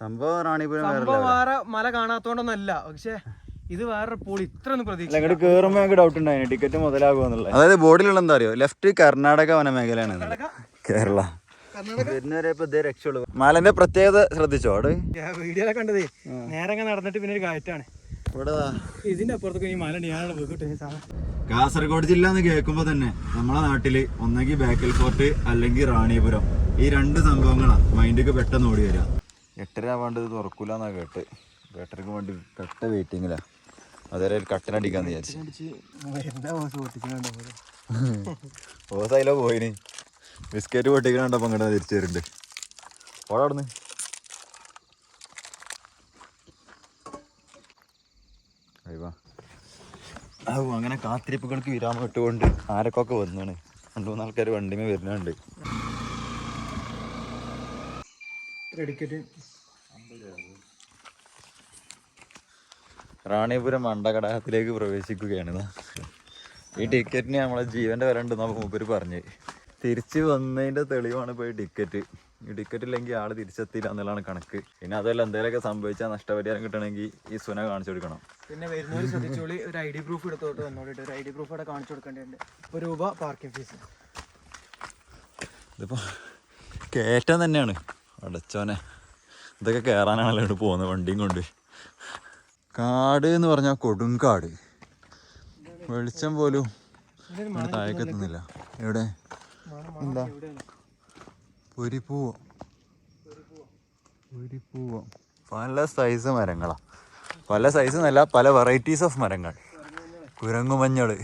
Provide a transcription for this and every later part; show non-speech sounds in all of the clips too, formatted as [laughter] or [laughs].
സംഭവം റാണിപുരം സംഭവം വേറെ മല കാണാത്തോണ്ടൊന്നല്ല. പക്ഷേ ഇത് വേറെ പോളി. ഇത്ര ഒന്നും പ്രതീക്ഷ കേറുമ്പോ ഞങ്ങൾക്ക് ഡൗട്ട് ഉണ്ടായിരുന്നു ടിക്കറ്റ് മുതലാകുമെന്നുള്ളത് അതായത് ബോർഡിലുള്ള എന്താ അറിയോ? ലെഫ്റ്റ് കർണാടക വനമേഖലയാണ്. കേരള. വരുന്നവരെ ഇപ്പൊ ഇതേ രക്ഷയുള്ളൂ. മലന്റെ പ്രത്യേകത ശ്രദ്ധിച്ചോ? അവിടെ വീഡിയോയിലെ കണ്ടതേ. നേരെ നടന്നിട്ട് പിന്നെ ഒരു കാറ്റാണ് ഇവിടെ ഇതിന്റെ അപ്പുറത്തൊക്കെ ഈ മല കാസർഗോഡ് ജില്ല എന്ന് കേൾക്കുമ്പോ തന്നെ നമ്മളെ നാട്ടിൽ ഒന്നെങ്കിൽ ബേക്കൽ ഫോർട്ട് അല്ലെങ്കിൽ റാണിപുരം. ഈ രണ്ട് സംഭവങ്ങളാണ് മൈൻഡിക്ക് പെട്ടെന്ന് ഓടി വരിക എട്ടര ആവാണ്ട് ഇത് തുറക്കൂലെന്നാ കേട്ട്. എട്ടരക്ക് വേണ്ടി കട്ട വെയിറ്റിങ്ങിലാ അതേ ഒരു കട്ടനടിക്കാന്ന് വിചാരിച്ചു. അതിലോ [laughs] പോയിന്. ബിസ്ക്കറ്റ് പൊട്ടിക്കണണ്ടപ്പോ അങ്ങോട്ട് തിരിച്ചു വരുന്നുണ്ട് ഓടെ അവിടുന്ന്. അങ്ങനെ കാത്തിരിപ്പുകൾക്ക് വിരാമം ഇട്ടുകൊണ്ട് ആരൊക്കെ വന്നാണ്. രണ്ടു മൂന്നാൾക്കാർ വണ്ടിമേ വരുന്നുണ്ട്. ടിക്കറ്റ് റാണിപുരം മണ്ടകടാഹത്തിലേക്ക് പ്രവേശിക്കുകയാണ്. ഈ ടിക്കറ്റിന് നമ്മളെ ജീവന്റെ വില ഉണ്ടെന്നാ മൂപ്പര് പറഞ്ഞ്. തിരിച്ചു വന്നതിന്റെ തെളിവാണ് ഇപ്പോൾ ഈ ടിക്കറ്റ്. ഈ ടിക്കറ്റ് ഇല്ലെങ്കിൽ ആൾ തിരിച്ചെത്തിയില്ല എന്നുള്ളതാണ് കണക്ക്. പിന്നെ അതല്ല എന്തെങ്കിലുമൊക്കെ സംഭവിച്ചാൽ നഷ്ടപരിഹാരം കിട്ടണമെങ്കിൽ ഈ സുന കാണിച്ചു കൊടുക്കണം. പിന്നെ വരുന്നവർ ശ്രദ്ധിച്ചോളി ഒരു ഐ ഡി പ്രൂഫ് എടുത്തോട്ട് വന്നോളിട്ട് ഒരു ഐ ഡി പ്രൂഫ് അവിടെ കാണിച്ചു കൊടുക്കേണ്ടതുണ്ട്. ഒരു രൂപ പാർക്കിംഗ് ഫീസ്. ഇതിപ്പോ കയറ്റം തന്നെയാണ്. അടച്ചോനെ. ഇതൊക്കെ കയറാനാണല്ലോ ഇവിടെ പോകുന്നത്. വണ്ടിയും കൊണ്ട്. കാട് എന്ന് പറഞ്ഞാൽ കൊടുങ്കാട് വെളിച്ചം പോലും ഇവിടെ താഴേക്ക് എത്തുന്നില്ല. എവിടെ? എന്താ? പൊരിപ്പൂവോ. പൊരിപ്പൂവോ. പല സൈസ് മരങ്ങളാ. പല സൈസ് എന്നല്ല പല വെറൈറ്റീസ് ഓഫ് മരങ്ങൾ. കുരങ്ങുമഞ്ഞൾ.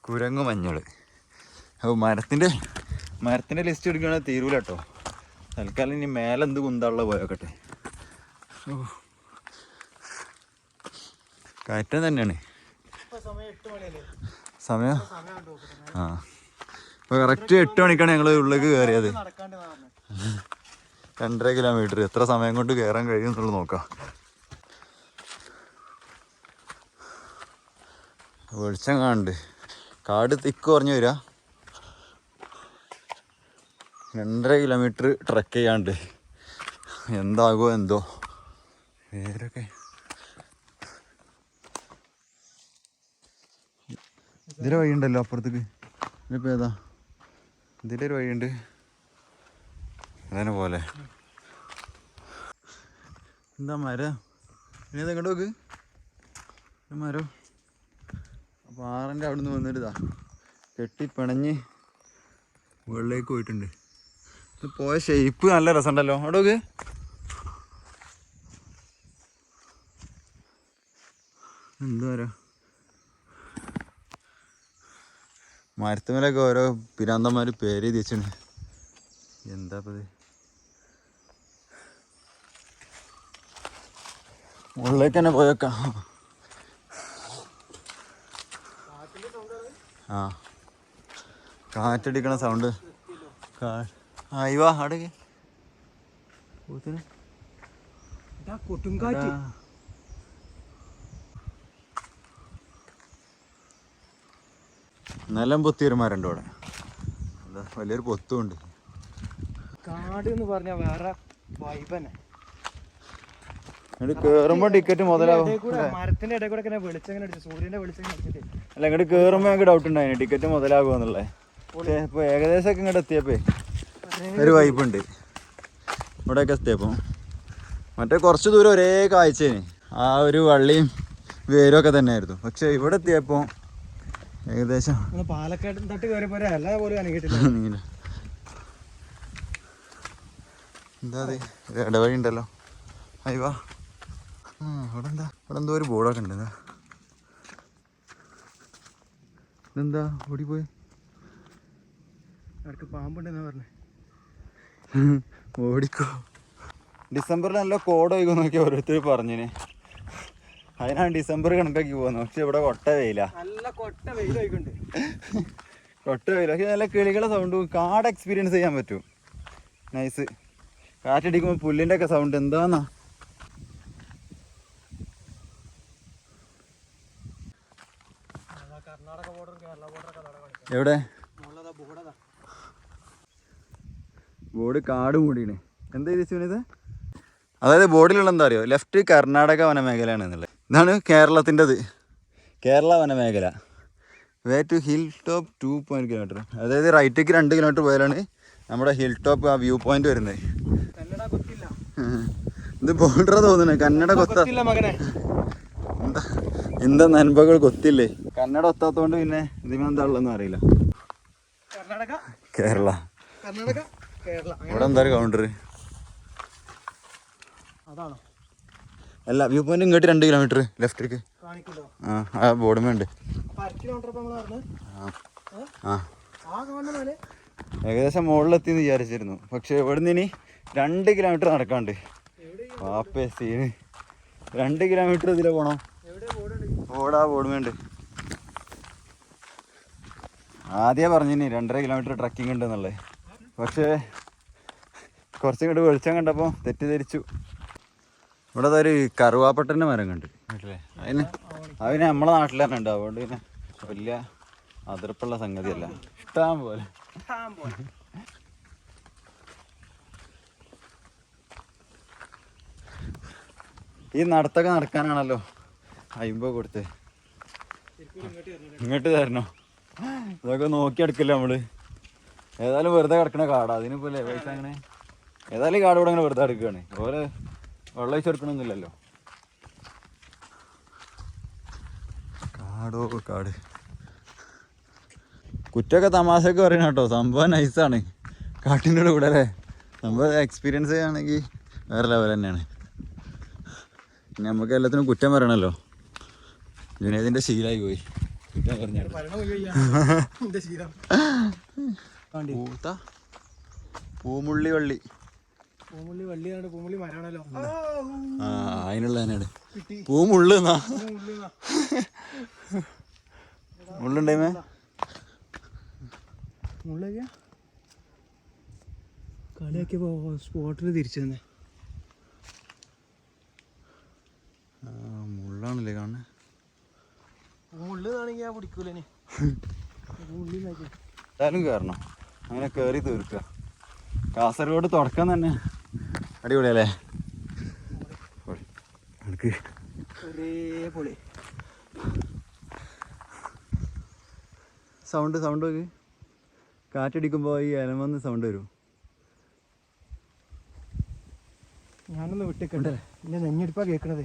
കുരങ്ങുമഞ്ഞൾ. അപ്പോൾ മരത്തിന്റെ മരത്തിന്റെ ലിസ്റ്റ് എടുക്കുകയാണെങ്കിൽ തീരൂല കേട്ടോ തൽക്കാലം ഇനി മേലെ എന്ത് കുന്താള്ള പോയോക്കട്ടെ. കയറ്റം തന്നെയാണ്. സമയം ആ. ഇപ്പൊ കറക്റ്റ് എട്ട് മണിക്കാണ് ഞങ്ങൾ ഉള്ളിലേക്ക് കയറിയത് രണ്ടര കിലോമീറ്റർ എത്ര സമയം കൊണ്ട് കയറാൻ കഴിയും എന്നുള്ളത് നോക്കാം. വെളിച്ചം കാണുന്നുണ്ട്. കാട് തിക്ക് കുറഞ്ഞു വരിക രണ്ടര കിലോമീറ്റർ ട്രക്ക് ചെയ്യാണ്ട്. എന്താകുമോ എന്തോ. പേരൊക്കെ ഇതിലെ വഴിയുണ്ടല്ലോ അപ്പുറത്തേക്ക്. ഇതിലിപ്പോൾ ഏതാ? ഇതിലൊരു വഴിയുണ്ട്. അതിനെ പോലെ. എന്താ മരം? ഇനി ഇതെങ്ങോട്ട് നോക്ക് മരോ. പാറന്റെ അവിടെ നിന്ന് വന്നിട്ട് ഇതാ. കെട്ടി പിണഞ്ഞ് മുകളിലേക്ക് പോയിട്ടുണ്ട്. പോയ ഷേപ്പ് നല്ല രസമുണ്ടല്ലോ. അവിടെ എന്താ മരത്തുമേലൊക്കെ ഓരോ പിരാന്തന്മാർ പേര് എഴുതി വെച്ചിട്ടുണ്ട്. എന്താ ഇത് മുകളിലേക്ക് തന്നെ പോയേക്കാം ആ. കാറ്റടിക്കണ സൗണ്ട് ആ ഇവാ അടക്ക് ഇതാ കൊട്ടുംകാറ്റ് നിലം പൊത്തിയൊരു മരണ്ട് അവിടെ. എന്താ വലിയൊരു പൊത്തുണ്ട് കാട് എന്ന് പറഞ്ഞ വേറെ വൈബ് തന്നെ. ഇങ്ങോട്ട് കേറുമ്പോ ടിക്കറ്റ് മുതലാവും. കൂടെ മരത്തിന്റെ ഇടയിൽ കൂടെ ഇങ്ങനെ വെളിച്ചം ഇങ്ങനെ അടിച്ചു സൂര്യന്റെ വെളിച്ചം ഇങ്ങനെ അടിച്ചിട്ട്. അല്ല ഇങ്ങോട്ട് കേറുമ്പോ ഞങ്ങൾക്ക് ഡൗട്ട് ഉണ്ടായിരുന്നു ടിക്കറ്റ് മുതലാകുമെന്നുള്ളത് ഇപ്പൊ ഏകദേശം ഒക്കെ ഇങ്ങോട്ട് എത്തിയപ്പോ. ഒരു വൈബുണ്ട് ഇവിടെയൊക്കെ എത്തിയപ്പോൾ മറ്റേ കുറച്ച് ദൂരം ഒരേ കാഴ്ചേന്. ആ ഒരു വള്ളിയും വേരും ഒക്കെ തന്നെയായിരുന്നു. പക്ഷെ ഇവിടെ എത്തിയപ്പോ ഏകദേശം പാലക്കാട് തട്ട് പോലും അനങ്ങിട്ടില്ല [laughs] എന്താ അതെ? ഇടവഴി ഉണ്ടല്ലോ. അയ്യോ ഇവിടെ എന്താ ഇവിടെ എന്തോ ഒരു ബോർഡൊക്കെ ഉണ്ട്. എന്താ? ഇതെന്താ? ഓടിപ്പോയി. അവർക്ക് പാമ്പുണ്ടെന്നാ പറഞ്ഞേ. ഓടിക്കോ. ഡിസംബറിൽ നല്ല കോട ഒഴുകും നോക്കി ഓരോരുത്തർ പറഞ്ഞിന്. അതിനാണ് ഡിസംബർ കണക്കാക്കി പോകുന്നത് പക്ഷെ ഇവിടെ കൊട്ട വെയില നല്ല കൊട്ട കൊട്ട വെയില പക്ഷെ നല്ല കിളികളെ സൗണ്ട് കാട് എക്സ്പീരിയൻസ് ചെയ്യാൻ പറ്റും. നൈസ് കാറ്റടിക്കുമ്പോൾ പുല്ലിന്റെ ഒക്കെ സൗണ്ട് എന്താന്നാ? എവിടെ? ബോർഡ് കാട് മൂടിയാണ്. എന്താ ഇത് അതായത് ബോർഡിലുള്ള എന്താ അറിയോ? ലെഫ്റ്റ് കർണാടക വനമേഖലയാണ് എന്നുള്ളത് ഇതാണ് കേരളത്തിന്റെത്. കേരള വനമേഖല. Way to hill top two point kilometre അതായത് റൈറ്റേക്ക് രണ്ട് കിലോമീറ്റർ പോയാലാണ് നമ്മുടെ ഹിൽ ടോപ്പ് ആ വ്യൂ പോയിന്റ് വരുന്നത്. ഇത് ബോർഡർ തോന്നുന്നു. കന്നഡ കൊത്ത എന്താ എന്താ നൻപകൾ കൊത്തില്ലേ? കന്നഡ ഒത്താത്തോണ്ട് പിന്നെ ഇതിനെന്താ ഉള്ളതെന്ന് അറിയില്ല. കേരള. കർണാടക. ഇവിടെ എന്താ കൗണ്ടർ അതാണോ? അല്ല വ്യൂ പോയിന്റ് ഇങ്ങോട്ട് രണ്ട് കിലോമീറ്റർ ലെഫ്റ്റിലേക്ക് ആ ആ ബോർഡുമേ ഉണ്ട് ആ. ഏകദേശം മുകളിലെത്തിന്ന് വിചാരിച്ചിരുന്നു. പക്ഷെ ഇവിടുന്ന് ഇനി രണ്ട് കിലോമീറ്റർ നടക്കാണ്ട് വാപ്പേ സീന്. രണ്ട് കിലോമീറ്റർ ഇതിലെ പോണോ? എവിടെ ബോർഡുമേ ഓടാ ഓടുന്നുണ്ട് ആദ്യമേ പറഞ്ഞിനി രണ്ടര കിലോമീറ്റർ ട്രക്കിംഗ് ഉണ്ട് എന്നുള്ളത്. പക്ഷേ കുറച്ചും കൂടി വെളിച്ചം കണ്ടപ്പോൾ തെറ്റിദ്ധരിച്ചു. ഇവിടെ ഒരു കറുവാപ്പട്ടന്റെ മരം കണ്ട്. അതിന് അതിന് നമ്മളെ നാട്ടിൽ തന്നെ ഉണ്ട്. അതുകൊണ്ട് പിന്നെ വലിയ അതിർപ്പുള്ള സംഗതിയല്ല. ഇഷ്ടം പോലെ. ഈ നടത്തൊക്കെ നടക്കാനാണല്ലോ അയിമ്പോ കൊടുത്തേ. ഇങ്ങോട്ട് തരണോ? ഇതൊക്കെ നോക്കി എടുക്കില്ല നമ്മൾ? ഏതായാലും വെറുതെ കിടക്കണ കാടാ. അതിനിപ്പോ അല്ലേ പൈസ അങ്ങനെ ഏതായാലും കാട് ഇവിടെ അങ്ങനെ വെറുതെ കിടക്കുകയാണ് ഓരോ വെള്ളം ഒഴിച്ചെടുക്കണമെന്നില്ലല്ലോ കാടോ കാട്. കുറ്റമൊക്കെ തമാശയൊക്കെ പറയണം കേട്ടോ. സംഭവം നൈസാണ് കാട്ടിന്റെ കൂടെ അല്ലേ സംഭവം എക്സ്പീരിയൻസ് ആണെങ്കിൽ വേറെ ലെവൽ തന്നെയാണ്. നമുക്ക് എല്ലാത്തിനും കുറ്റം പറയണല്ലോ. ജുനേദിന്റെ ശീലമായി പോയി. കുറ്റം പറഞ്ഞു [laughs] പൂത്ത പൂമുള്ളി വള്ളി പൂമുള്ളി വള്ളിയാണ് പൂമുള്ളി മരാണല്ലോ ആ അതിനുള്ള തന്നെയാണ്. കിട്ടി. പൂമുള്ളു എന്നാ പൂമുള്ളി എന്നാ. മുള്ളുണ്ടായിമേ മുള്ളൊക്കെ കളിയാക്കിയപ്പോ സ്പോട്ടിൽ തിരിച്ചു തന്നെ മുള്ളാണല്ലേ കാണുന്നത് മുള്ളാണെങ്കിൽ ഞാൻ പിടിക്കൂലേ [laughs] മുള്ളി നോക്കി എന്തായാലും കയറണം അങ്ങനെ കയറി തീർക്കുക കാസർഗോഡ് തുടക്കം തന്നെ. അടിപൊളിയല്ലേ? ഒരേ പൊളി. സൗണ്ട് സൗണ്ട് നോക്ക്. കാറ്റടിക്കുമ്പോൾ ഈ അലമന്ന് സൗണ്ട് വരും. ഞാനൊന്ന് വിട്ടേക്കണ്ടേ എന്റെ നെഞ്ഞെടുപ്പാ കേക്കണത്.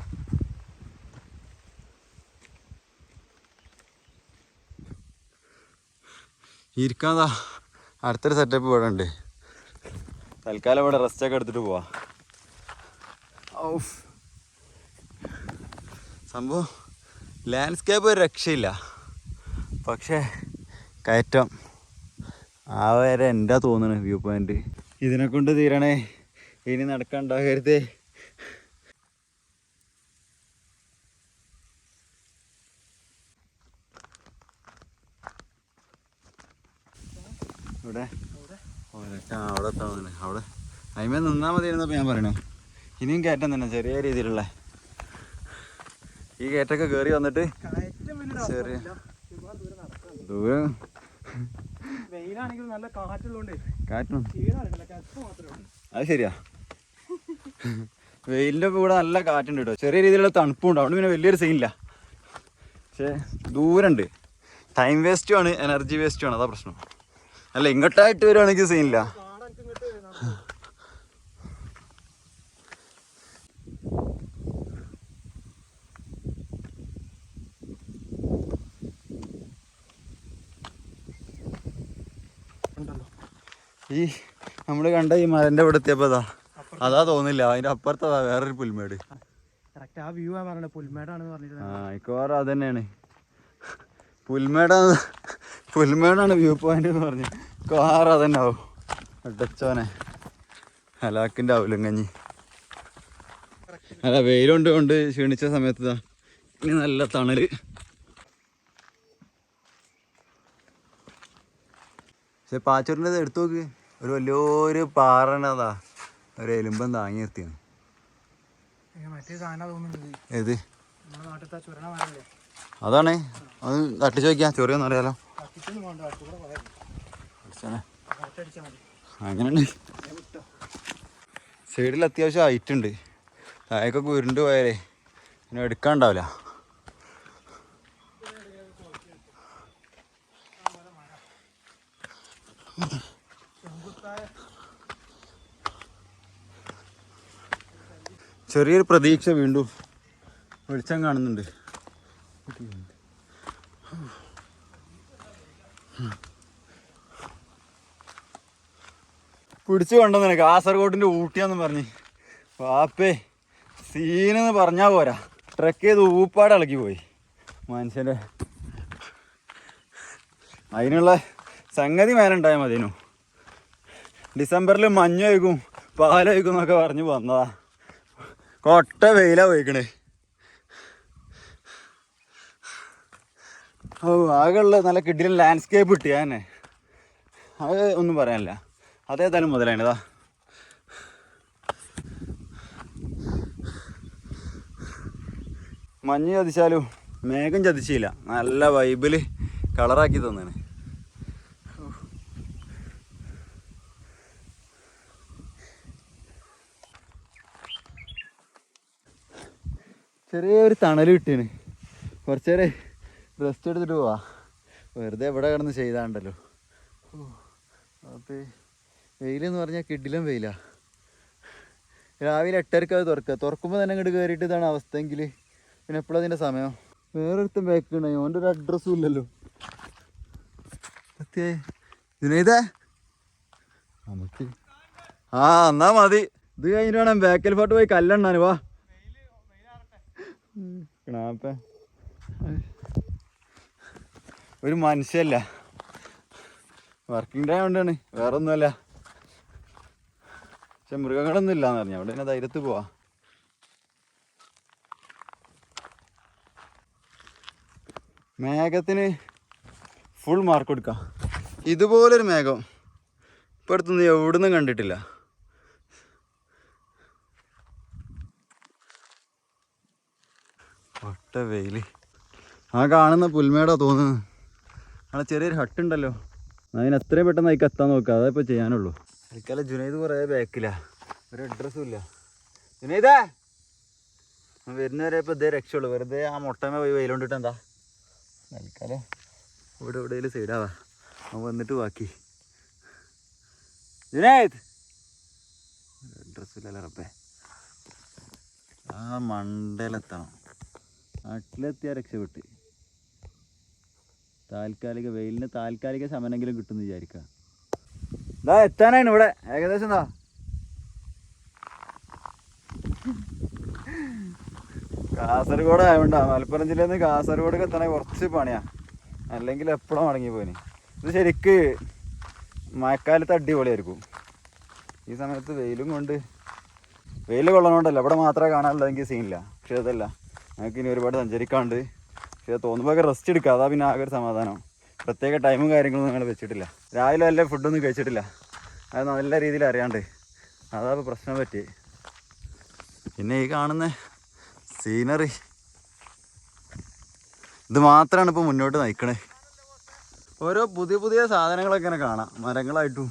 ഇരിക്കാതാ. അടുത്തൊരു സെറ്റപ്പ് ഇവിടെ ഉണ്ട് തൽക്കാലം ഇവിടെ റെസ്റ്റൊക്കെ എടുത്തിട്ട് പോവാ. സംഭവം ലാൻഡ്സ്കേപ്പ് ഒരു രക്ഷയില്ല. പക്ഷേ കയറ്റം. ആ വരെ എന്താ തോന്നണേ വ്യൂ പോയിന്റ് ഇതിനെ കൊണ്ട് തീരണേ. ഇനി നടക്കണ്ടാകരുതേ ഇവിടെ ഒരൊക്കെ അവിടെ തോന്നുന്നു അവിടെ അതിമേ നിന്നാൽ മതി എന്നപ്പോൾ ഞാൻ പറയണു. ഇനിയും കയറ്റം തന്നെ ചെറിയ രീതിയിലുള്ള. ഈ കയറ്റൊക്കെ കയറി വന്നിട്ട് ചെറിയ ദൂരം. കാറ്റും. അത് ശരിയാ. വെയിലിന്റെ കൂടെ നല്ല കാറ്റുണ്ട് കേട്ടോ. ചെറിയ രീതിയിലുള്ള തണുപ്പുണ്ട് അതുകൊണ്ട് പിന്നെ വലിയൊരു സീനില്ല പക്ഷേ ദൂരമുണ്ട് ടൈം വേസ്റ്റും ആണ് എനർജി വേസ്റ്റും ആണ്. അതാ പ്രശ്നം. അല്ല ഇങ്ങോട്ടായിട്ട് വരുവാണെങ്കിൽ സീനില്ല ഈ നമ്മൾ കണ്ട ഈ മരന്റെ ഇവിടെ എത്തിയപ്പോ അതാ. അതാ തോന്നില്ല. അതിന്റെ അപ്പുറത്തതാ വേറൊരു പുൽമേട്. കറക്റ്റ് ആ വ്യൂ ആ പറഞ്ഞത്. പുൽമേടാണെന്ന് പറഞ്ഞിട്ട് ആ മിക്കവാറും അത് തന്നെയാണ് പുൽമേടാണ് പുൽമേടാണ് വ്യൂ പോയിന്റ് എന്ന് പറഞ്ഞു. കാറ് അതന്നെ ആവും അടച്ചോനെ ഹലാക്കിന്റെ ആവില്ല കഞ്ഞി അല്ല വെയിലുണ്ട് കൊണ്ട് ക്ഷീണിച്ച സമയത്ത് ഇനി നല്ല തണൽ. പക്ഷെ പാച്ചൂരിന്റെ എടുത്തു നോക്ക്. ഒരു വലിയൊരു പാറണതാ ഒരു എലുമ്പം താങ്ങി നിർത്തിയാണ്. തോന്നുന്നുണ്ട് ഏത്? അതാണ്. അത് തട്ടിച്ച് വയ്ക്കാം ചൊറിയൊന്നും അറിയാലോ. അങ്ങനെയാണ്. അങ്ങനെയുണ്ട് സൈഡിൽ അത്യാവശ്യം ഹൈറ്റ് ഉണ്ട് താഴേക്കൊക്കെ ഉരുണ്ട് പോയാലേ പിന്നെ എടുക്കാണ്ടാവില്ല. ചെറിയൊരു പ്രതീക്ഷ വീണ്ടും വെളിച്ചം കാണുന്നുണ്ട്. പിടിച്ചു കൊണ്ടുവന്നെ കാസർഗോഡിന്റെ ഊട്ടിയാന്ന് പറഞ്ഞ്. വാപ്പേ സീനെന്ന് പറഞ്ഞാ പോരാ. ട്രക്ക് ചെയ്ത് ഊപ്പാട് ഇളക്കി പോയി. മനുഷ്യന്റെ. അതിനുള്ള സംഗതി മേലുണ്ടായാൽ മതിനു ഡിസംബറിൽ മഞ്ഞ ഒഴുകും പാല വയ്ക്കും എന്നൊക്കെ പറഞ്ഞ് വന്നതാ. കൊട്ട വെയിലാ പോയിക്കണേ. ഓ ആകെയുള്ള നല്ല കിഡിലെ ലാൻഡ്സ്കേപ്പ് കിട്ടിയ തന്നെ അത് ഒന്നും പറയാനില്ല. അതേതായാലും മുതലാണിതാ. മഞ്ഞ് ചതിച്ചാലും മേഘം ചതിച്ചില്ല. നല്ല വൈബിൾ കളറാക്കി തന്നാണ്. ചെറിയൊരു തണൽ കിട്ടിയാണ് കുറച്ച് നേരം റെസ്റ്റ് എടുത്തിട്ട് പോവാ. വെറുതെ എവിടെ കിടന്ന് ചെയ്താണ്ടല്ലോ. അപ്പോൾ വെയിലെന്ന് പറഞ്ഞാൽ കിഡിലും വെയിലാ. രാവിലെ എട്ടരക്ക് അത് തുറക്കുക തുറക്കുമ്പോൾ തന്നെ ഇങ്ങോട്ട് കയറിയിട്ട് ഇതാണ് അവസ്ഥയെങ്കിൽ പിന്നെ എപ്പോഴും അതിന്റെ സമയം? വേറൊരുത്തും ബാക്ക് ഉണ്ടായി ഓന്റെ ഒരു അഡ്രസ്സും ഇല്ലല്ലോ. ഇതിനേതാ നമുക്ക്. ആ എന്നാ മതി. ഇത് കഴിഞ്ഞിട്ട് വേണം ബാക്കിൽ ഫോട്ട് പോയി കല്ലെണ്ണാന്. വാ. കിണാപ്പ ഒരു മനുഷ്യല്ല. വർക്കിംഗ് ഡേ കൊണ്ടാണ് വേറെ ഒന്നുമല്ല പക്ഷെ മൃഗങ്ങളൊന്നും ഇല്ലാന്ന് പറഞ്ഞു. അവിടെ പിന്നെ ധൈര്യത്ത് പോവാ. മേഘത്തിന് ഫുൾ മാർക്ക് കൊടുക്കാം. ഇതുപോലൊരു മേഘം ഇപ്പം അടുത്തൊന്നും എവിടുന്നും കണ്ടിട്ടില്ല. ഒട്ട വെയിൽ. ആ കാണുന്ന പുൽമേടാ തോന്നുന്നത്. അവിടെ ചെറിയൊരു ഹട്ട് ഉണ്ടല്ലോ. അതിന് എത്രയും പെട്ടെന്ന് അതിക്ക് എത്താൻ നോക്കുക അതേ ഇപ്പോൾ ചെയ്യാനുള്ളൂ. തൽക്കാലം ജുനൈദ് കുറേ ബാക്കില്ല ഒരു അഡ്രസ്സും ഇല്ല. ജുനൈദേ! വരുന്നവരെ ഇപ്പോൾ ഇതേ രക്ഷയുള്ളൂ. വെറുതെ ആ മുട്ടമേ പോയി വെയിലുണ്ടിട്ട് എന്താ? തൽക്കാലം ഇവിടെ എവിടെയെങ്കിലും സൈഡാവാ അവൻ വന്നിട്ട് ബാക്കി. ജുനൈദ്! അഡ്രസ്സില്ലല്ലോ റബ്ബേ. ആ മണ്ടയിലെത്തണം നാട്ടിലെത്തിയാൽ രക്ഷപ്പെട്ട്. താൽക്കാലിക വെയിലിന് താൽക്കാലിക ശമനെങ്കിലും കിട്ടുമെന്ന് വിചാരിക്കുക ഇതാ എത്താനാണ് ഇവിടെ. ഏകദേശം എന്താ? കാസർഗോഡ് ആയതുകൊണ്ടാ മലപ്പുറം ജില്ലയിൽ നിന്ന് കാസർഗോഡ് എത്തണേ കുറച്ച് പണിയാ. അല്ലെങ്കിൽ എപ്പോഴും മടങ്ങി പോയിന്. ഇത് ശരിക്ക് മഴക്കാലത്ത് അടിപൊളിയായിരിക്കും. ഈ സമയത്ത് വെയിലും കൊണ്ട് വെയിൽ കൊള്ളണോണ്ടല്ല. ഇവിടെ മാത്രമേ കാണാനുള്ളതെങ്കിൽ സീനില്ല പക്ഷെ അതല്ല. ഞങ്ങൾക്ക് ഇനി ഒരുപാട് സഞ്ചരിക്കാണ്ട് പക്ഷെ തോന്നുമ്പോൾ റെസ്റ്റ് എടുക്കുക അതാ പിന്നെ ആകെ ഒരു സമാധാനം. പ്രത്യേക ടൈമും കാര്യങ്ങളൊന്നും ഞങ്ങൾ വെച്ചിട്ടില്ല. രാവിലെ വല്ല ഫുഡൊന്നും കഴിച്ചിട്ടില്ല. അത് നല്ല രീതിയിൽ അറിയാണ്ട്. അതാ പ്രശ്നം പറ്റി. പിന്നെ ഈ കാണുന്ന സീനറി ഇത് മാത്രമാണ് ഇപ്പോൾ മുന്നോട്ട് നയിക്കണേ. ഓരോ പുതിയ പുതിയ സാധനങ്ങളൊക്കെ ഇങ്ങനെ കാണാം. മരങ്ങളായിട്ടും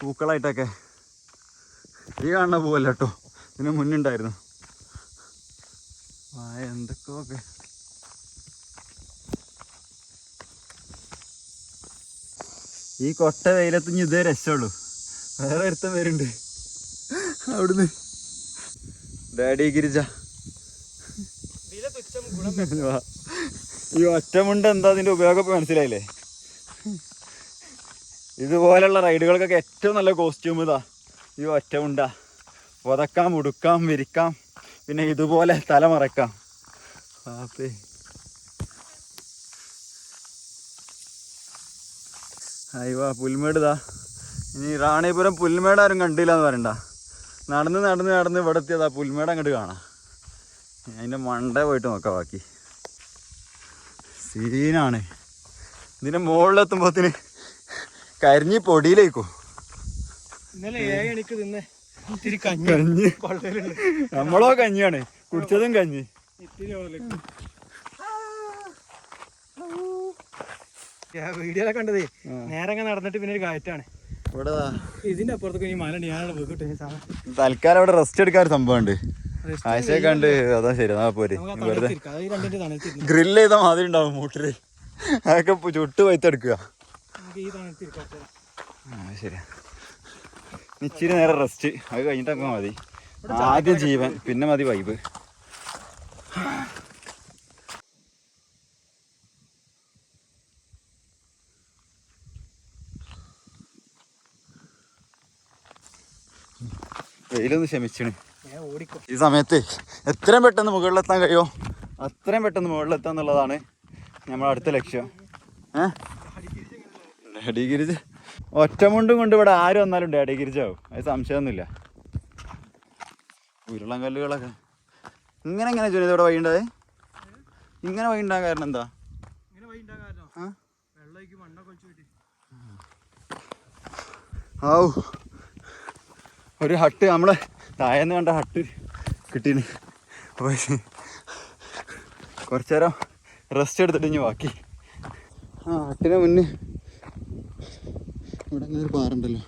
പൂക്കളായിട്ടൊക്കെ. ഈ കാണുന്ന പൂവല്ല കേട്ടോ? ഇതിന് മുന്നുണ്ടായിരുന്നു. ആ എന്തൊക്കെയൊക്കെ ഈ കൊട്ട വെയിലത്ത് ഇനി ഇതേ രസമുള്ളൂ. വേറെ ഒരുത്തം വരുന്നുണ്ട്. അവിടുന്ന്. ഡാഡി ഗിരിജ. ഈ ഒറ്റമുണ്ട് എന്താ അതിന്റെ ഉപയോഗം ഇപ്പൊ മനസ്സിലായില്ലേ? ഇതുപോലെയുള്ള റൈഡുകൾക്കൊക്കെ ഏറ്റവും നല്ല കോസ്റ്റ്യൂം ഇതാ. ഈ ഒറ്റമുണ്ട. പുതക്കാം ഉടുക്കാം വിരിക്കാം. പിന്നെ ഇതുപോലെ തല മറക്കാം. ആപ്പേ. അയ്യോ പുൽമേട് ഇതാ ഇനി റാണിപുരം പുൽമേട് ആരും കണ്ടില്ല എന്ന് പറയണ്ട. നടന്ന് നടന്ന് നടന്ന് ഇവിടെ എത്തിയതാ പുൽമേട് അങ്ങോട്ട് കാണാം. അതിന്റെ മണ്ട പോയിട്ട് നോക്കാം ബാക്കി. സീനാണ്. ഇതിന്റെ മുകളിലെത്തുമ്പോത്തിന് കരിഞ്ഞ് പൊടിയിലേക്കോ. ഇന്നലെ ഏഴ് മണിക്ക് തിന്ന്. ഇത്തിരി കഞ്ഞി നമ്മളോ കഞ്ഞിയാണ്? കുടിച്ചതും കഞ്ഞി. ഇത്തിരി. ഞാൻ വീഡിയോയിലൊക്കെ കണ്ടതേ നേരെ നടന്നിട്ട് പിന്നെ ഒരു കാറ്റാണ് ഇതിന്റെ അപ്പുറത്തൊക്കെ ഈ മല ഞാനവിടെ പോയിക്കോട്ടെ തൽക്കാലം അവിടെ റെസ്റ്റ് എടുക്കാൻ ഒരു സംഭവം ഉണ്ട്. ആഴ്ചയൊക്കെ ഉണ്ട് അതാ ശരി അതാ പോരെ. വെറുതെ. ഗ്രില്ല് ചെയ്താൽ മാതിരി ഉണ്ടാവും മൂട്ടിൽ. അതൊക്കെ ചുട്ട് വൈത്തെടുക്കുക. നമുക്ക് ഈ തണുത്തിരിക്കാം ആ ശരി ഇച്ചിരി നേരം റെസ്റ്റ് അത് കഴിഞ്ഞിട്ടൊക്കെ മതി. ആദ്യം ജീവൻ പിന്നെ മതി വൈബ് വെയിലൊന്ന് ക്ഷമിച്ചിന് ഈ സമയത്ത് എത്രയും പെട്ടെന്ന് മുകളിലെത്താൻ കഴിയുമോ അത്രയും പെട്ടെന്ന് മുകളിലെത്താന്നുള്ളതാണ് നമ്മുടെ അടുത്ത ലക്ഷ്യം. ഏഹ് ഡാഡിഗിരിജ് ഒറ്റമുണ്ടും കൊണ്ട് ഇവിടെ ആരും വന്നാലും ഡാഡിഗിരിജാവും അത് സംശയമൊന്നുമില്ല. ഉരുളൻ കല്ലുകളൊക്കെ. ഇങ്ങനെ എങ്ങനെ ജോലി ഇവിടെ വൈകിണ്ടത് ഇങ്ങനെ വൈകിണ്ടാൻ കാരണം എന്താ? ഔ. ഒരു ഹട്ട്. നമ്മളെ താഴേന്ന് കണ്ട ഹട്ട് കിട്ടീന്. കുറച്ചു നേരം റെസ്റ്റ് എടുത്തിട്ട് ഇനി ബാക്കി. ആ ഹട്ടിന് മുന്നേ ഇവിടെ അങ്ങനെ ഒരു പാറുണ്ടല്ലോ.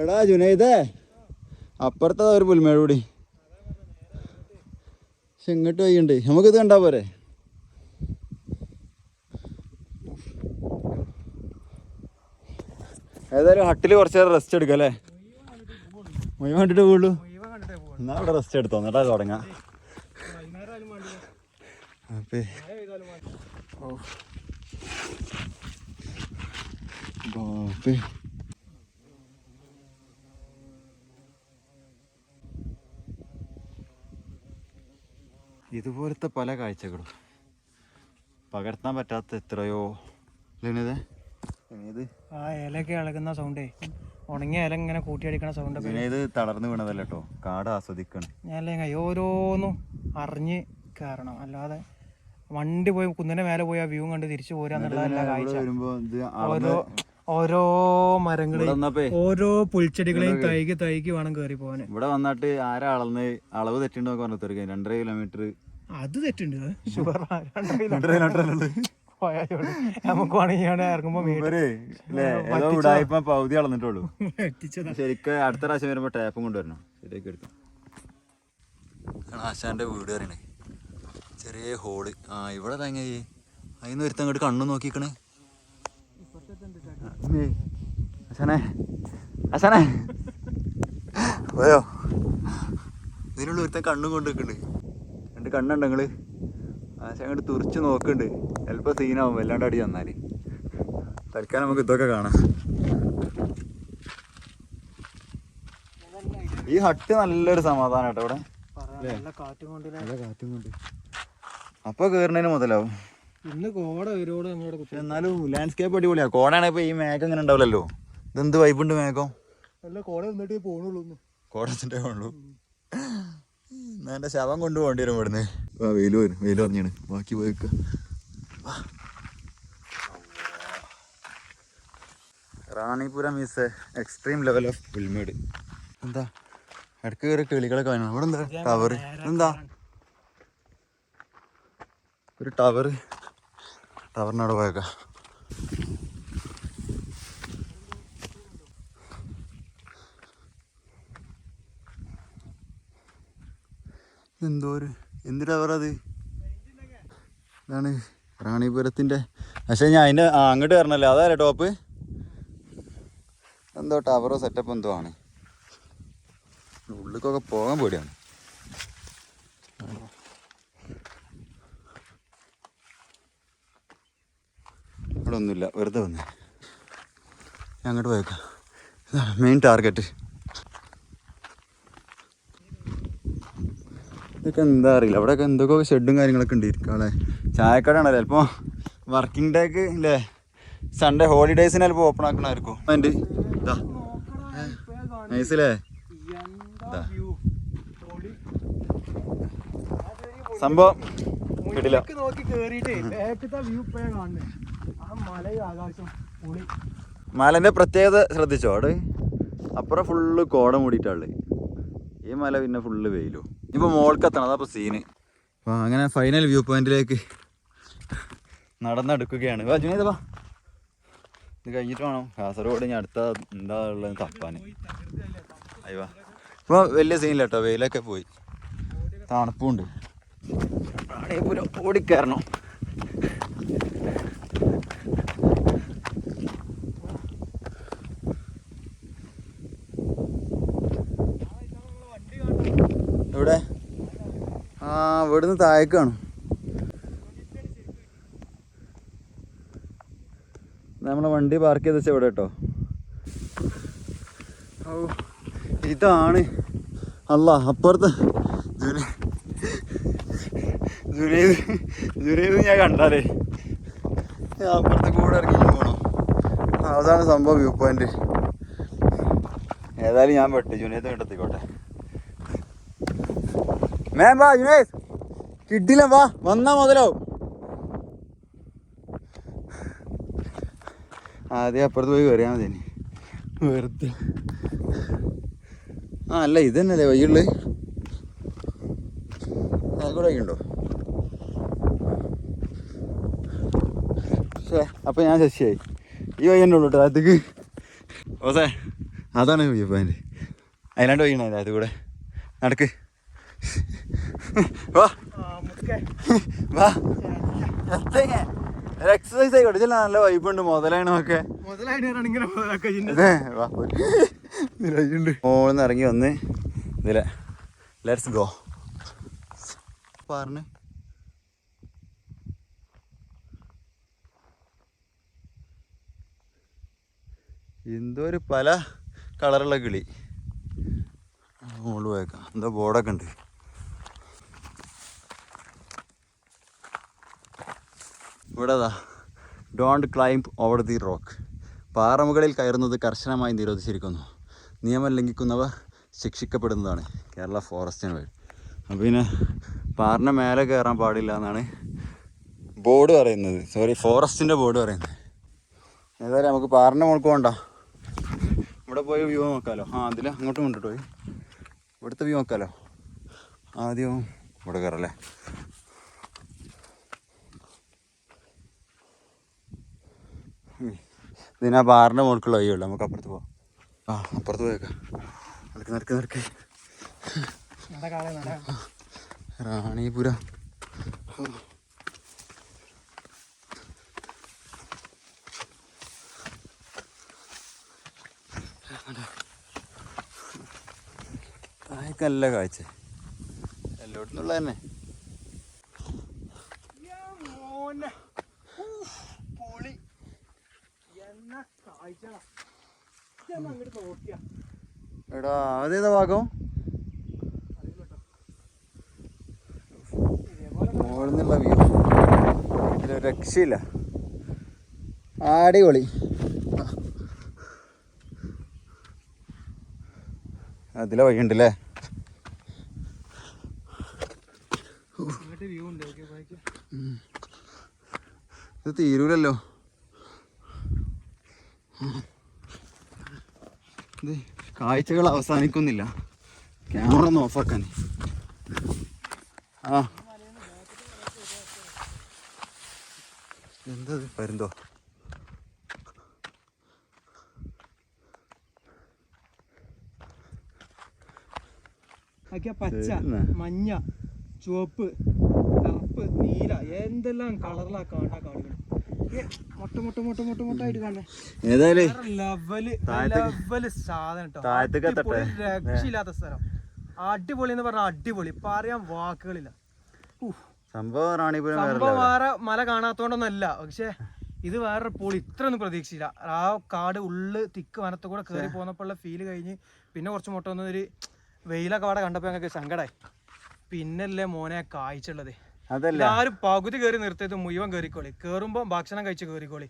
എടാ ജുനൈദേ അപ്പുറത്തതാ ഒരു പുൽമേട് കൂടി. പക്ഷെ ഇങ്ങോട്ട് വയ്യണ്ട് നമുക്കിത് കണ്ടാ പോരെ? ഏതായാലും ഹട്ടിൽ കുറച്ച് നേരം റെസ്റ്റ് എടുക്കാം അല്ലേ? മൊയ് കണ്ടിട്ട് പോകുള്ളൂ എന്നാ അവിടെ റെസ്റ്റ് എടുത്തോ? എന്നിട്ടാ തുടങ്ങാം. അപ്പേ. മഴ പെയ്താലും ഇതുപോലത്തെ പല കാഴ്ചകളും. പകർത്താൻ പറ്റാത്ത എത്രയോ ലണിതേ ലണിത് ആ ഇലയൊക്കെ ഇളകുന്ന സൗണ്ടേ ഉണങ്ങിയ ഇല ഇങ്ങനെ കൂട്ടിയടിക്കണ സൗണ്ട് ഇത് തളർന്നു വീണതല്ല കേട്ടോ കാട് ആസ്വദിക്കണം. ഞാൻ ഓരോന്നും അറിഞ്ഞ് കയറണം അല്ലാതെ വണ്ടി പോയി കുന്നിന്റെ മേലെ പോയി ആ വ്യൂ കണ്ട് തിരിച്ചു പോരാന്നുള്ളതല്ല കാഴ്ച. വരുമ്പോ ഇത് ഓരോ ഓരോ മരങ്ങളെയും ഓരോ പുൽച്ചെടികളെയും തൈകി തൈകി വേണം കയറി പോകാൻ ഇവിടെ വന്നിട്ട് ആരാ അളന്ന്? അളവ് തെറ്റുണ്ടോ പറഞ്ഞു രണ്ടര കിലോമീറ്റർ അത് തെറ്റുണ്ട്. ഷുഗർ [laughs] രണ്ടര കിലോമീറ്റർ നമുക്ക് ഇറങ്ങുമ്പോ പകുതി അളന്നിട്ടുള്ളൂ. ശരിക്ക് അടുത്ത പ്രാവശ്യം വരുമ്പോ ടാപ്പും കൊണ്ടുവരണം. ശരിയാക്കി എടുക്കാം ആശാന്റെ വീട് പറയണേ. ചെറിയ ഹോൾ ആ ഇവിടെ തങ്ങി അതിന്ന് ഒരുത്തങ്ങോട്ട് കണ്ണു നോക്കിക്കണേ. അശാനെ അശാനെ പോയോ ഇതിനുള്ള ഒരുത്തൻ കണ്ണും കൊണ്ട് നിൽക്കുന്നുണ്ട് രണ്ട് കണ്ണുണ്ട് നിങ്ങൾ ആശാൻ അങ്ങോട്ട് തുറച്ച് നോക്കുന്നുണ്ട് ചിലപ്പോൾ സീനാവും വല്ലാണ്ട് അടി തന്നാൽ തൽക്കാലം നമുക്ക് ഇതൊക്കെ കാണാം. ഈ ഹട്ട് നല്ലൊരു സമാധാനം കേട്ടോ ഇവിടെ നല്ല കാറ്റും നല്ല കാറ്റും കൊണ്ട്. അപ്പൊ കേറുന്നതിന് മുതലാവും. ഇന്ന് കോട പക്ഷെ എന്നാലും ലാൻഡ്സ്കേപ്പ് അടിപൊളിയാ. കോടാണ് ഇപ്പൊ ഈ മേഘം ഇങ്ങനെ ഉണ്ടാവില്ലല്ലോ ഇതെന്ത് വൈബുണ്ട് മേഘം? നല്ല കോട നിന്നിട്ടേ പോണുള്ളൂ കോടച്ചിട്ടേ ഉള്ളൂ എന്നാ എന്റെ ശവം കൊണ്ടുപോകേണ്ടി വരും ഇവിടുന്ന്. ആ വെയിൽ വരും. വെയിൽ പറഞ്ഞാണ് ബാക്കി പോയിക്ക Ranipuram is extreme level of പുൽമേട് എന്താ? ഇടയ്ക്ക് കയറി കിളികളൊക്കെ വേണം ഇവിടെ എന്താ? ടവർ എന്താ? ഒരു ടവർ ടവറിനവിടെ പോയേക്കാം. എന്തോ ഒരു എന്ത് ടവറത് ഇതാണ് റാണിപുരത്തിന്റെ പക്ഷേ ഞാൻ അതിന്റെ ആ അങ്ങോട്ട് വരണല്ലേ അതല്ലേ ടോപ്പ്? എന്തോ ടവറോ സെറ്റപ്പ് എന്തോ ആണ്. ഉള്ളിലേക്കൊക്കെ പോകാൻ പേടിയാണ്. ഇവിടെ ഒന്നുമില്ല വെറുതെ വന്നേ. ഞാൻ അങ്ങോട്ട് പോയേക്കാം. ഇതാണ് മെയിൻ ടാർഗറ്റ് ഇതൊക്കെ എന്താ അറിയില്ല. അവിടെയൊക്കെ എന്തൊക്കെ ഷെഡും കാര്യങ്ങളൊക്കെ ഉണ്ട് ഇരിക്കാളെ ചായക്കടയാണല്ലോ. ചിലപ്പോൾ വർക്കിംഗ് ഡേക്ക് ഇല്ലേ? സൺഡേ ഹോളിഡേയ്സിന് ചിലപ്പോൾ ഓപ്പൺ ആക്കണമായിരിക്കും. എന്റെ ഇതാ. വ്യൂ സംഭവം കിടില. മലന്റെ പ്രത്യേകത ശ്രദ്ധിച്ചോ അവിടെ? അപ്പുറം ഫുള്ള് കോട മൂടിയിട്ടുള്ളത് ഈ മല പിന്നെ ഫുള്ള് വെയിലും. ഇപ്പൊ മോൾക്കെത്തണം അതാ സീന് അപ്പൊ അങ്ങനെ ഫൈനൽ വ്യൂ പോയിന്റിലേക്ക് നടന്നെടുക്കുകയാണ്. ഇത് കഴിഞ്ഞിട്ട് വേണം. കാസർഗോഡ് ഇനി അടുത്ത എന്താ ഉള്ളത് തപ്പാൻ അയ്യോ ഇപ്പോൾ വലിയ സീനില്ല വെയിലൊക്കെ പോയി. തണുപ്പുണ്ട്. ഓടിക്കയറണം. എവിടെ ആ ഇവിടുന്ന് താഴേക്കാണ് നമ്മളെ വണ്ടി പാർക്ക് ചെയ്ത് വെച്ചാൽ ഇവിടെ കേട്ടോ. ഓ ഇതാണ് അല്ല അപ്പുറത്ത് ജുനൈദ്. ജുനൈദ് ഞാൻ കണ്ടാലേ. അപ്പുറത്തെ കൂടെ ഇറങ്ങി പോകണം അതാണ് സംഭവം വ്യൂ പോയിന്റ് ഏതായാലും ഞാൻ വെട്ടി ജുനൈദ് കണ്ടെത്തിക്കോട്ടെ മേം വാ ജുനേസ് വാ വന്നാ മുതലാവും. ആദ്യം അപ്പുറത്ത് പോയി കയറിയാൽ മതി. വെറുതെ. ആ അല്ല ഇത് തന്നെയല്ലേ വഴിയുള്ളത് കൂടെ വഴിയുണ്ടോ പക്ഷേ അപ്പം ഞാൻ ശശിയായി. ഈ ഉള്ളൂ കേട്ടോ അതിക്ക് ഓസേ അതാണ് വ്യൂ പോയിന്റ്. അതിലാണ്ട് വഴിയണോ അത് കൂടെ. നടക്ക്. വാ. വാ. എക്സസൈസ് ആയിക്കോട്ടെ. ചില നല്ല വൈബുണ്ട് മുതലാണൊക്കെ മോളിന്ന് ഇറങ്ങി വന്ന് ഇതിലെ. ലെറ്റ്സ് ഗോ പറഞ്ഞ് എന്തോ ഒരു പല കളറുള്ള കിളി. മോൾ പോയേക്കാം. എന്തോ ബോർഡൊക്കെ ഉണ്ട്. ഇവിടെ don't climb over the rock പാറമുകളിൽ കയറുന്നത് കർശനമായി നിരോധിച്ചിരിക്കുന്നു. നിയമം ലംഘിക്കുന്നവർ ശിക്ഷിക്കപ്പെടുന്നതാണ് കേരള ഫോറസ്റ്റിന് വഴി അപ്പോൾ പിന്നെ പാറിന്റെ മേലെ കയറാൻ പാടില്ല എന്നാണ് ബോർഡ് പറയുന്നത്. സോറി ഫോറസ്റ്റിന്റെ ബോർഡ് പറയുന്നത്. ഏതായാലും നമുക്ക് പാറിന്റെ മുകൾക്ക് പോകണ്ട ഇവിടെ പോയി വ്യൂ നോക്കാമല്ലോ ആ അതിൽ അങ്ങോട്ടും കൊണ്ടിട്ട് പോയി. ഇവിടുത്തെ വ്യൂ നോക്കാമല്ലോ ആദ്യം ഇവിടെ കയറല്ലേ? ഇതിനാ ബാറിന്റെ മുകൾക്കുള്ള വഴിയുള്ളൂ. നമുക്ക് അപ്പുറത്ത് പോവാം. ആ അപ്പുറത്ത് പോയേക്കാം. നടക്ക് നടക്ക് നടക്ക്. ആയിക്കല്ല റാണിപുരം താഴേക്കല്ല കാഴ്ച. എല്ലായിടത്തുള്ള തന്നെ മോനെ പൊളി എന്നാ കാഴ്ചകളാ അങ്ങോട്ട് നോക്കിയാ എടാ അതേതാ ഭാഗം മുകളിൽ നിന്നുള്ള വ്യൂ ഇതിൽ രക്ഷയില്ല. അടിപൊളി. അതിലെ വഴിയുണ്ടല്ലേ? ഇത് തീരൂലല്ലോ. ഇത് കാഴ്ചകൾ അവസാനിക്കുന്നില്ല. ക്യാമറ ഒന്ന് ഓഫാക്കാൻ ആ. എന്താ ഇത്? പരുന്തോ പച്ച മഞ്ഞ ചുവപ്പ് കറുപ്പ് നീല എന്തെല്ലാം കളറിലാ കാണാ കാടുകൾ ഏതായാലും താഴത്തേക്ക് എത്തട്ടെ. അടിപൊളി, രക്ഷയില്ലാത്ത സ്ഥലം അടിപൊളി എന്ന് പറഞ്ഞാൽ അടിപൊളി പറയാൻ വാക്കുകളില്ല. സംഭവം റാണിപുരം വേറെ സംഭവം മല കാണാത്തോണ്ടൊന്നല്ല പക്ഷെ ഇത് വേറൊരു പൊളി ഇത്ര ഒന്നും പ്രതീക്ഷിച്ചില്ല ആ കാട് ഉള്ള് തിക്ക് വനത്ത് കൂടെ കയറി പോന്നപ്പോഴുള്ള ഫീൽ കഴിഞ്ഞ് പിന്നെ കുറച്ച് മുട്ട വന്നൊരു വെയിലൊക്കെ അവിടെ കണ്ടപ്പോ ഞങ്ങൾക്ക് സങ്കടായി പിന്നല്ലേ മോനെ കാഴ്ചയുള്ളത് അതല്ല? എല്ലാരും പകുതി കയറി നിർത്തിയത് മുഴുവൻ കയറിക്കോളി കേറുമ്പോ ഭക്ഷണം കഴിച്ച് കയറിക്കോളി.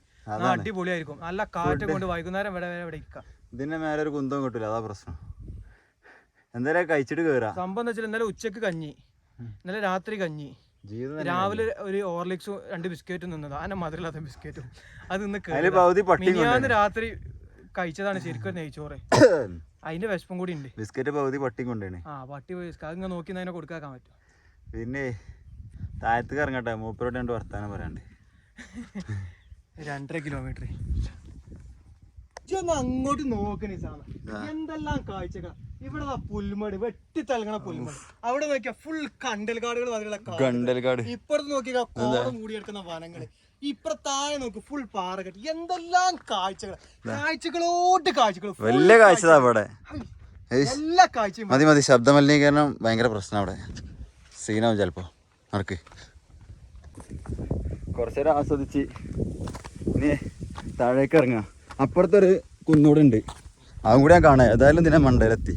അടിപൊളിയായിരിക്കും. നല്ല കാറ്റ് കൊണ്ട് വൈകുന്നേരം വരെ വരെ ഇവിടെ ഇരിക്കാം. ഇതിന്റെ മേലെ ഒരു കുന്തം കിട്ടില്ല അതാ പ്രശ്നം. എന്തായാലും കഴിച്ചിട്ട് കേറാ. സംഭവം എന്ന് വെച്ചാൽ ഇന്നലെ ഉച്ചയ്ക്ക് കഞ്ഞി. ഇന്നലെ രാത്രി കഞ്ഞി. രാവിലെ ഒരു ഓർലിക്സും രണ്ട് ബിസ്ക്കറ്റും നിന്നത് അതിന്റെ മധുരമില്ലാത്ത ബിസ്ക്കറ്റും. അത് ഇന്ന് മിനിയാന്ന് രാത്രി കഴിച്ചതാണ് ശരിക്കും നെയ്ച്ചോറ്. [coughs] അതിന്റെ വിശപ്പും കൂടി ഉണ്ട്. ബിസ്ക്കറ്റ് പകുതി പട്ടി കൊണ്ടേണ് ആ പട്ടി പോയി അതിങ്ങനെ നോക്കി അതിനെ കൊടുക്കാൻ പറ്റും. പിന്നെ താഴത്തേക്ക് ഇറങ്ങട്ടെ. മൂപ്പരോട് രണ്ട് വർത്താനം പറയാണ്ട് രണ്ടര കിലോമീറ്റർ ഒന്ന് അങ്ങോട്ട് നോക്കണേ സാധനം എന്തെല്ലാം കാഴ്ചകൾ? ഇവിടെ പുൽമടി പുൽമട് വെട്ടി തലങ്ങണ പുൽമട്. അവിടെ നോക്കിയാ ഫുൾ കണ്ടൽ കാടുകൾ വന്നിട്ടുള്ള കാടുകൾ. ഗണ്ടൽക്കാട് ഇപ്പുറത്ത് നോക്കിയാ കോളം മൂടിയെടുക്കുന്ന വനങ്ങൾ. ഇപ്പുറത്തായ നോക്ക് ഫുൾ പാറകെട്ട് എന്തെല്ലാം കാഴ്ചകൾ? കാഴ്ചകളോട്ട് കാഴ്ചകൾ. വലിയ കാഴ്ച അവിടെ. എല്ലാ കാഴ്ചയും മതി മതി. ശബ്ദ മലിനീകരണം ഭയങ്കര പ്രശ്നം അവിടെ. സീനാവും ചിലപ്പോ. നടക്ക്. കുറച്ചേരം ആസ്വദിച്ച് ഇനി താഴേക്ക് ഇറങ്ങാം. അപ്പുറത്തൊരു കുന്നൂടെ ഉണ്ട് അതും കൂടെ ഞാൻ കാണാം. ഏതായാലും ഇതിനെ മണ്ടയിലെത്തി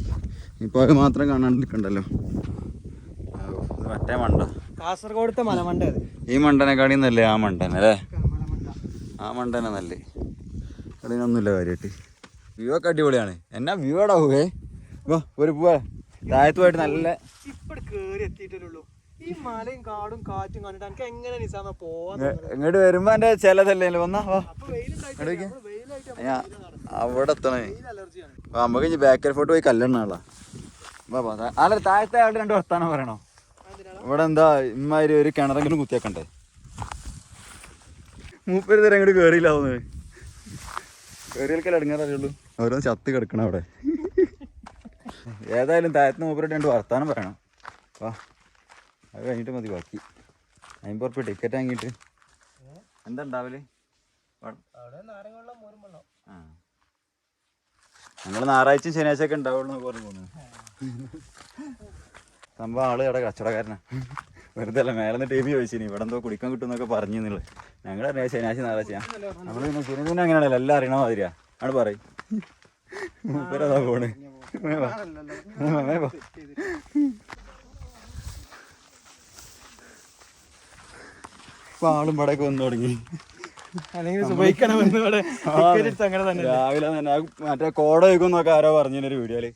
ഇപ്പൊ അത് മാത്രം കാണാണ്ട് നിൽക്കണ്ടല്ലോ. ഇത് മറ്റേ മണ്ട. കാസർഗോഡത്തെ മലമണ്ട ഈ മണ്ടനെക്കാടി നല്ലേ ആ മണ്ടൻ അല്ലേ? ആ മണ്ടനെ നല്ലേ. അതിനൊന്നുമില്ല കാര്യമായിട്ട് വ്യൂ ഒക്കെ അടിപൊളിയാണ്. എന്നാ വ്യൂ ആടാവേ വാ ഒരു പോവാ. താഴത്തുമായിട്ട് നല്ല ഇപ്പൊ കേറി എത്തിയിട്ടുള്ളൂ ഈ മലയും കാടും കാറ്റും കണ്ടിട്ട് എനിക്ക് എങ്ങനെ നിസാമ പോവാൻ ഇങ്ങ- ഇങ്ങോട്ട് വരുമ്പോ എന്റെ ചിലതല്ലേ വന്നാ അവിടെ എത്തണേ. നമുക്ക് ഇനി ബേക്കൽ ഫോട്ട് പോയി കല്ലെണ്ണാളാ അല്ല താഴത്തെ ആളുടെ രണ്ട് വർത്താനം പറയണോ? ഇവിടെ എന്താ ഇമ്മാതിരി ഒരു കിണറെങ്കിലും കുത്തിയാക്കണ്ടേ മൂപ്പര് തരം ഇങ്ങോട്ട് കേറിയില്ല തോന്നുന്നു. കേറിയാൽക്കല്ല ഇടങ്ങാററിയുള്ളൂ ഓരോ ചത്ത് കിടക്കണം അവിടെ. ഏതായാലും താഴത്തെ മൂപ്പരുടെ രണ്ട് വർത്താനം പറയണം. വാ. അത് കഴിഞ്ഞിട്ട് മതി ബാക്കി. അമ്പത് റുപ്യ ടിക്കറ്റ് വാങ്ങിയിട്ട്. എന്താ ഉണ്ടാവൽ? ഞങ്ങൾ ഞായറാഴ്ചയും ശനിയാഴ്ച ഒക്കെ ഉണ്ടാവുള്ളൂ പറഞ്ഞു പോകുന്നു സംഭവം ആൾ ഇവിടെ കച്ചവടക്കാരനാ. വെറുതെ അല്ല മേലെ നിന്ന് ടി ചോദിച്ചിനി ഇവിടെ എന്തോ കുടിക്കാൻ കിട്ടും എന്നൊക്കെ പറഞ്ഞു എന്നുള്ളത് ഞങ്ങൾ അറിയാം ശനിയാഴ്ച ഞായറാഴ്ച. നമ്മൾ പിന്നെ ശനി പിന്നെ അങ്ങനെയാണല്ലോ എല്ലാം അറിയണ മാതിരിയാ. ആണ് പറയും. പോണേ. [laughs] പോണ് മേ വാ. മേ വാ. ഇപ്പൊ ആളും ഇവിടെ വന്നു തുടങ്ങി. രാവിലെ തന്നെ മറ്റേ കോട വയ്ക്കുന്നൊക്കെ ആരോ പറഞ്ഞൊരു വീഡിയോയിൽ.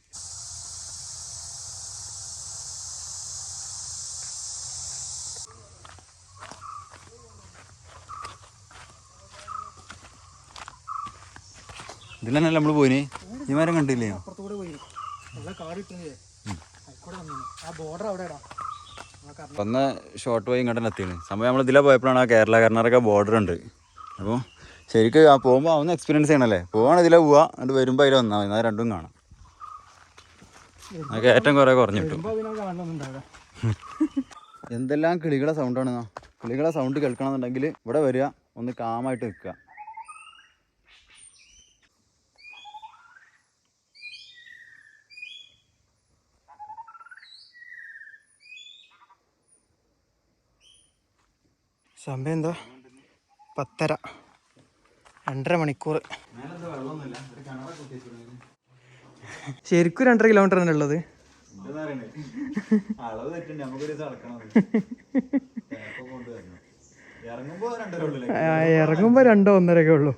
ഇതിലന്നെ നമ്മൾ പോയിന്? ഈ മരം കണ്ടില്ലേ? ആ ബോർഡർ അവിടെ ഒന്ന് ഷോർട്ട് പോയി ഇങ്ങോട്ട് എത്തിയത് സംഭവം നമ്മൾ ഇതിലെ പോയപ്പോഴാണ് ആ കേരള കർണാടക ബോർഡർ ഉണ്ട്. അപ്പോൾ ശരിക്കും ആ പോകുമ്പോൾ അവന്ന് എക്സ്പീരിയൻസ് ചെയ്യണല്ലേ? പോവാണ് ഇതിലെ പോവാ. എന്നിട്ട് വരുമ്പോൾ അതിൽ വന്നാൽ മതി. എന്നാൽ രണ്ടും കാണാം. അതൊക്കെ കയറ്റം കുറേ കുറഞ്ഞു കിട്ടും എന്തെല്ലാം കിളികളെ സൗണ്ടാണ് കിളികളെ സൗണ്ട് കേൾക്കണമെന്നുണ്ടെങ്കിൽ ഇവിടെ വരിക ഒന്ന് കാമായിട്ട് നിൽക്കുക. സമയം എന്താ? പത്തര. രണ്ടര മണിക്കൂർ. ശരിക്കും രണ്ടര കിലോമീറ്റർ തന്നെ ഉള്ളത്. ഇറങ്ങുമ്പോ രണ്ടോ ഒന്നരക്കെ ഉള്ളു.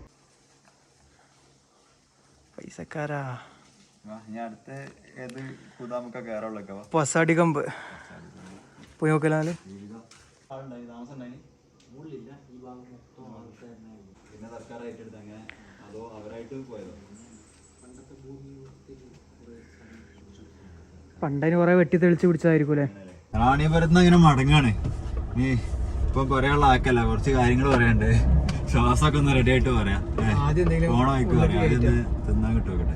പൈസക്കാരാ. പൊസാടി കമ്പ്. പോയി നോക്കലാൽ പിന്നെ സർക്കാർ ഏറ്റെടുത്ത് അങ്ങനെ അതോ അവരായിട്ട് പോയതോ? പണ്ടതിന് കുറെ വെട്ടി തെളിച്ച് പിടിച്ചതായിരിക്കും റാണിപുരത്ത് ഇങ്ങനെ മടങ്ങാണ്. നീ ഇപ്പൊ കൊറേ ഉള്ള ആക്കല്ല കുറച്ച് കാര്യങ്ങൾ പറയാണ്ട് ശ്വാസമൊക്കെ ഒന്ന് റെഡി ആയിട്ട് പറയാം. ആദ്യം എന്തെങ്കിലും ഓണം ആയിക്കോ പറയാം. ആദ്യം ഒന്ന് തിന്നാൻ കിട്ടുമോ